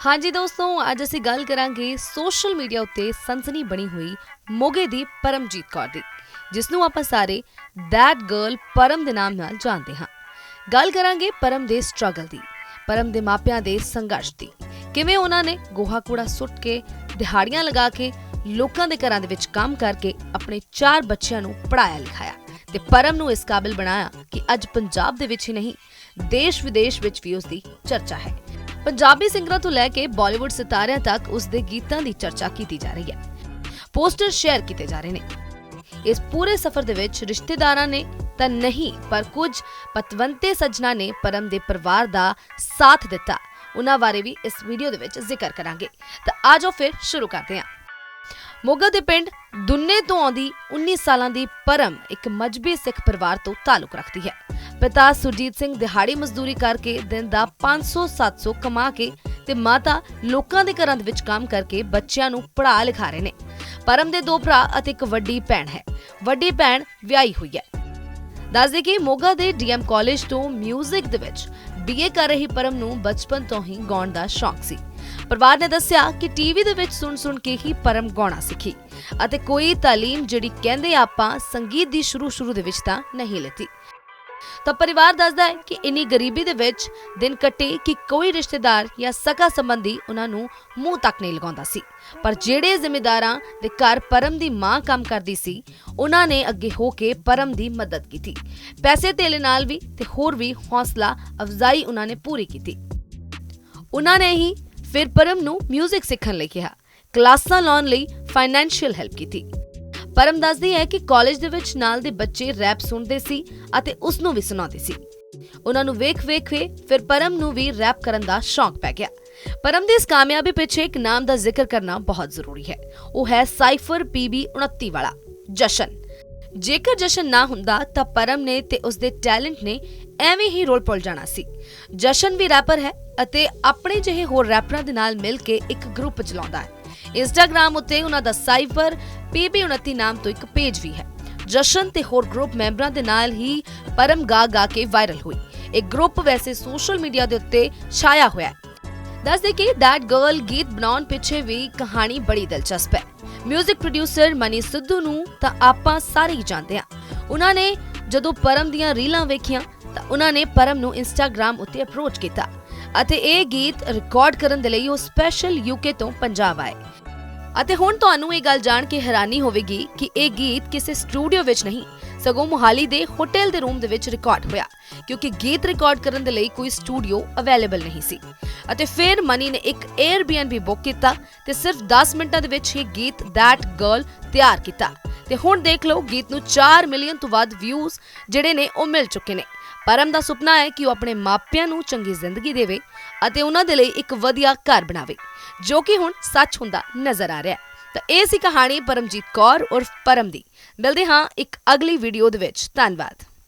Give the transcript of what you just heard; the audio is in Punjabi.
ਹਾਂਜੀ ਦੋਸਤੋ, ਅੱਜ ਅਸੀਂ ਗੱਲ ਕਰਾਂਗੇ ਸੋਸ਼ਲ ਮੀਡੀਆ ਉੱਤੇ ਸਨਸਨੀ ਬਣੀ ਹੋਈ ਮੋਗੇ ਦੀ ਪਰਮਜੀਤ ਕੌਰ ਦੀ ਜਿਸ ਨੂੰ ਆਪਾਂ ਸਾਰੇ ਦੈਟ ਗਰਲ ਪਰਮ ਦੇ ਨਾਮ ਨਾਲ ਜਾਣਦੇ ਹਾਂ। ਗੱਲ ਕਰਾਂਗੇ ਪਰਮ ਦੇ ਸਟਰਗਲ ਦੀ, ਪਰਮ ਦੇ ਮਾਪਿਆਂ ਦੇ ਸੰਘਰਸ਼ ਦੀ। ਕਿਵੇਂ ਉਹਨਾਂ ਨੇ ਗੋਹਾ ਕੂੜਾ ਸੁੱਟ ਕੇ, ਦਿਹਾੜੀਆਂ ਲਗਾ ਕੇ, ਲੋਕਾਂ ਦੇ ਘਰਾਂ ਦੇ ਵਿੱਚ ਕੰਮ ਕਰਕੇ ਆਪਣੇ ਚਾਰ ਬੱਚਿਆਂ ਨੂੰ ਪੜਾਇਆ ਲਿਖਾਇਆ ਤੇ ਪਰਮ ਨੂੰ ਇਸ ਕਾਬਿਲ ਬਣਾਇਆ ਕਿ ਅੱਜ ਪੰਜਾਬ ਦੇ ਵਿੱਚ ਹੀ ਨਹੀਂ ਦੇਸ਼ ਵਿਦੇਸ਼ ਵਿੱਚ ਵੀ ਉਸ ਦੀ ਚਰਚਾ ਹੈ। ਪੰਜਾਬੀ ਸਿੰਗਰਾਂ ਤੋਂ ਲੈ ਕੇ ਬਾਲੀਵੁੱਡ ਸਿਤਾਰਿਆਂ ਤੱਕ ਉਸ ਦੇ ਗੀਤਾਂ ਦੀ ਚਰਚਾ ਕੀਤੀ ਜਾ ਰਹੀ ਹੈ। ਪੋਸਟਰ ਸ਼ੇਅਰ ਕੀਤੇ ਜਾ ਰਹੇ ਨੇ। ਇਸ ਪੂਰੇ ਸਫ਼ਰ ਦੇ ਵਿੱਚ ਰਿਸ਼ਤੇਦਾਰਾਂ ਨੇ ਤਾਂ ਨਹੀਂ, ਪਰ ਕੁਝ ਪਤਵੰਤੇ ਸੱਜਣਾ ਨੇ ਪਰਮ ਦੇ ਪਰਿਵਾਰ ਦਾ ਸਾਥ ਦਿੱਤਾ। ਉਹਨਾਂ ਬਾਰੇ ਵੀ ਇਸ ਵੀਡੀਓ ਦੇ ਵਿੱਚ ਜ਼ਿਕਰ ਕਰਾਂਗੇ। ਤਾਂ ਆਜੋ ਫਿਰ ਸ਼ੁਰੂ ਕਰਦੇ ਹਾਂ। ਮੋਗਾ ਦੇ ਪਿੰਡ ਦੁੰਨੇ ਤੋਂ ਆਉਂਦੀ 19 ਸਾਲਾਂ ਦੀ ਪਰਮ ਇੱਕ ਮਜਬੀ ਸਿੱਖ ਪਰਿਵਾਰ ਤੋਂ ਤਾਲੁਕ ਰੱਖਦੀ ਹੈ। ਪਿਤਾ ਸੁਰਜੀਤ ਸਿੰਘ ਦਿਹਾੜੀ ਮਜ਼ਦੂਰੀ ਕਰਕੇ ਦਿਨ ਦਾ 500-700 ਕਮਾ ਕੇ ਤੇ ਮਾਤਾ ਲੋਕਾਂ ਦੇ ਘਰਾਂ ਦੇ ਵਿੱਚ ਕੰਮ ਕਰਕੇ ਬੱਚਿਆਂ ਨੂੰ ਪੜ੍ਹਾ ਲਿਖਾ ਰਹੇ ਨੇ। ਪਰਮ ਦੇ ਦੋ ਭਰਾ ਅਤੇ ਇੱਕ ਵੱਡੀ ਭੈਣ ਹੈ। ਵੱਡੀ ਭੈਣ ਵਿਆਹੀ ਹੋਈ ਹੈ। ਦੱਸਦੇ ਕਿ ਮੋਗਾ ਦੇ ਡੀਐਮ ਕਾਲਜ ਤੋਂ 뮤직 ਦੇ ਵਿੱਚ ਬੀਏ ਕਰ ਰਹੀ ਪਰਮ ਨੂੰ ਬਚਪਨ ਤੋਂ ਹੀ ਗਾਉਣ ਦਾ ਸ਼ੌਕ ਸੀ। ਪਰਿਵਾਰ ਨੇ ਦੱਸਿਆ ਕਿ ਟੀਵੀ ਦੇ ਵਿੱਚ ਸੁਣ-ਸੁਣ ਕੇ ਹੀ ਪਰਮ ਗਾਉਣਾ ਸਿੱਖੀ ਅਤੇ ਕੋਈ ਤਾਲੀਮ ਜਿਹੜੀ ਕਹਿੰਦੇ ਆਪਾਂ ਸੰਗੀਤ ਦੀ ਸ਼ੁਰੂ-ਸ਼ੁਰੂ ਦੇ ਵਿੱਚ ਤਾਂ ਨਹੀਂ ਲਿੱਤੀ। ਤਾਂ ਪਰਿਵਾਰ ਦੱਸਦਾ ਹੈ ਕਿ ਇੰਨੀ ਗਰੀਬੀ ਦੇ ਵਿੱਚ ਦਿਨ ਕੱਟੇ ਕਿ ਕੋਈ ਰਿਸ਼ਤੇਦਾਰ ਜਾਂ ਸਕਾ ਸੰਬੰਧੀ ਉਹਨਾਂ ਨੂੰ ਮੂੰਹ ਤੱਕ ਨਹੀਂ ਲਗਾਉਂਦਾ ਸੀ। ਪਰ ਜਿਹੜੇ ਜ਼ਿੰਮੇਦਾਰਾਂ ਦੇ ਘਰ ਪਰਮ ਦੀ ਮਾਂ ਕੰਮ ਕਰਦੀ ਸੀ, ਉਹਨਾਂ ਨੇ ਅੱਗੇ ਹੋ ਕੇ ਪਰਮ ਦੀ ਮਦਦ ਕੀਤੀ। ਪੈਸੇ ਧੇਲੇ ਨਾਲ ਵੀ ਤੇ ਹੋਰ ਵੀ ਹੌਸਲਾ, ਅਫਜ਼ਾਈ ਉਹਨਾਂ ਨੇ ਪੂਰੀ ਕੀਤੀ। ਉਹਨਾਂ ਨੇ ਹੀ ਫਿਰ ਪਰਮ ਨੂੰ 뮤직 ਸਿੱਖਣ ਲਈ ਕਿਹਾ। ਕਲਾਸਾਂ ਲਾਉਣ ਲਈ ਫਾਈਨੈਂਸ਼ੀਅਲ ਹੈਲਪ ਕੀਤੀ। ਪਰਮ ਦੱਸਦੀ ਹੈ ਕਿ ਕਾਲਜ ਦੇ ਵਿੱਚ ਨਾਲ ਦੇ ਬੱਚੇ ਰੈਪ ਸੁਣਦੇ ਸੀ ਅਤੇ ਉਸ ਨੂੰ ਵੀ ਸੁਣਾਉਂਦੇ ਸੀ। ਉਹਨਾਂ ਨੂੰ ਵੇਖ-ਵੇਖ ਕੇ ਫਿਰ ਪਰਮ ਨੂੰ ਵੀ ਰੈਪ ਕਰਨ ਦਾ ਸ਼ੌਂਕ ਪੈ ਗਿਆ। ਪਰਮ ਦੀ ਇਸ ਕਾਮਯਾਬੀ ਪਿੱਛੇ ਇੱਕ ਨਾਮ ਦਾ ਜ਼ਿਕਰ ਕਰਨਾ ਬਹੁਤ ਜ਼ਰੂਰੀ ਹੈ। ਉਹ ਹੈ ਸਾਈਫਰ ਪੀਬੀ 29 ਵਾਲਾ, ਜਸ਼ਨ। ਜੇਕਰ ਜਸ਼ਨ ਨਾ ਹੁੰਦਾ ਤਾਂ ਪਰਮ ਨੇ ਤੇ ਉਸਦੇ ਟੈਲੈਂਟ ਨੇ ਐਵੇਂ ਹੀ ਰੋਲ ਪੁੱਲ ਜਾਣਾ ਸੀ। ਜਸ਼ਨ ਵੀ ਰੈਪਰ ਹੈ ਅਤੇ ਆਪਣੇ ਜਿਹੇ ਹੋਰ ਰੈਪਰਾਂ ਦੇ ਨਾਲ ਮਿਲ ਕੇ ਇੱਕ ਗਰੁੱਪ ਚਲਾਉਂਦਾ ਹੈ। ਇੰਸਟਾਗ੍ਰam ਉੱਤੇ ਉਹਨਾਂ ਦਾ ਸਾਈਫਰ PB29 ਨਾਮ ਤੋਂ ਇੱਕ ਪੇਜ ਵੀ ਹੈ। ਜਸ਼ਨ ਤੇ ਹੋਰ ਗਰੁੱਪ ਮੈਂਬਰਾਂ ਦੇ ਨਾਲ ਹੀ ਪਰਮ ਗਾ ਗਾ ਕੇ ਵਾਇਰਲ ਹੋਈ। ਇਹ ਗਰੁੱਪ ਵੈਸੇ ਸੋਸ਼ਲ ਮੀਡੀਆ ਦੇ ਉੱਤੇ ਛਾਇਆ ਹੋਇਆ ਹੈ। ਦੱਸਦੇ ਕਿ ਦੈਟ ਗਰਲ ਗੀਤ ਬਣਾਉਣ ਪਿੱਛੇ ਵੀ ਕਹਾਣੀ ਬੜੀ ਦਿਲਚਸਪ ਹੈ। 뮤직 ਪ੍ਰੋਡਿਊਸਰ ਮਨੀ ਸਿੱਧੂ ਨੂੰ ਤਾਂ ਆਪਾਂ ਸਾਰੇ ਹੀ ਜਾਣਦੇ ਹਾਂ। ਉਹਨਾਂ ਨੇ ਜਦੋਂ ਪਰਮ ਦੀਆਂ ਰੀਲਾਂ ਵੇਖੀਆਂ, ਤਾਂ ਉਹਨਾਂ ਨੇ ਪਰਮ ਨੂੰ ਇੰਸਟਾਗ੍ਰam ਉੱਤੇ ਅਪਰੋਚ ਕੀਤਾ ਅਤੇ ਇਹ ਗੀਤ ਰਿਕਾਰਡ ਕਰਨ ਦੇ ਲਈ ਉਹ ਸਪੈਸ਼ਲ ਯੂਕੇ ਤੋਂ ਪੰਜਾਬ ਆਏ। ਅਤੇ ਹੁਣ ਤੁਹਾਨੂੰ ਇਹ ਗੱਲ ਜਾਣ ਕੇ ਹੈਰਾਨੀ ਹੋਵੇਗੀ ਕਿ ਇਹ ਗੀਤ ਕਿਸੇ ਸਟੂਡੀਓ ਵਿੱਚ ਨਹੀਂ, ਸਗੋਂ ਮੁਹਾਲੀ ਦੇ ਹੋਟਲ ਦੇ ਰੂਮ ਦੇ ਵਿੱਚ ਰਿਕਾਰਡ ਹੋਇਆ, ਕਿਉਂਕਿ ਗੀਤ ਰਿਕਾਰਡ ਕਰਨ ਦੇ ਲਈ ਕੋਈ ਸਟੂਡੀਓ ਅਵੇਲੇਬਲ ਨਹੀਂ ਸੀ। ਅਤੇ ਫਿਰ ਮਨੀ ਨੇ ਇੱਕ Airbnb ਬੁੱਕ ਕੀਤਾ ਤੇ ਸਿਰਫ 10 ਮਿੰਟਾਂ ਦੇ ਵਿੱਚ ਹੀ ਗੀਤ That Girl ਤਿਆਰ ਕੀਤਾ। ਤੇ ਹੁਣ ਦੇਖ ਲਓ ਗੀਤ ਨੂੰ 4 ਮਿਲੀਅਨ ਤੋਂ ਵੱਧ ਵਿਊਜ਼ ਜਿਹੜੇ ਨੇ ਉਹ ਮਿਲ ਚੁੱਕੇ ਨੇ। ਪਰਮ ਦਾ ਸੁਪਨਾ ਹੈ ਕਿ ਉਹ ਆਪਣੇ ਮਾਪਿਆਂ ਨੂੰ ਚੰਗੀ ਜ਼ਿੰਦਗੀ ਦੇਵੇ ਅਤੇ ਉਹਨਾਂ ਦੇ ਲਈ ਇੱਕ ਵਧੀਆ ਘਰ ਬਣਾਵੇ, ਜੋ ਕਿ ਹੁਣ ਸੱਚ ਹੁੰਦਾ ਨਜ਼ਰ ਆ ਰਿਹਾ ਹੈ। ਤਾਂ ਇਹ ਸੀ ਕਹਾਣੀ ਪਰਮਜੀਤ ਕੌਰ ਉਰਫ ਪਰਮ ਦੀ। ਮਿਲਦੇ ਹਾਂ ਇੱਕ ਅਗਲੀ ਵੀਡੀਓ ਦੇ ਵਿੱਚ। ਧੰਨਵਾਦ।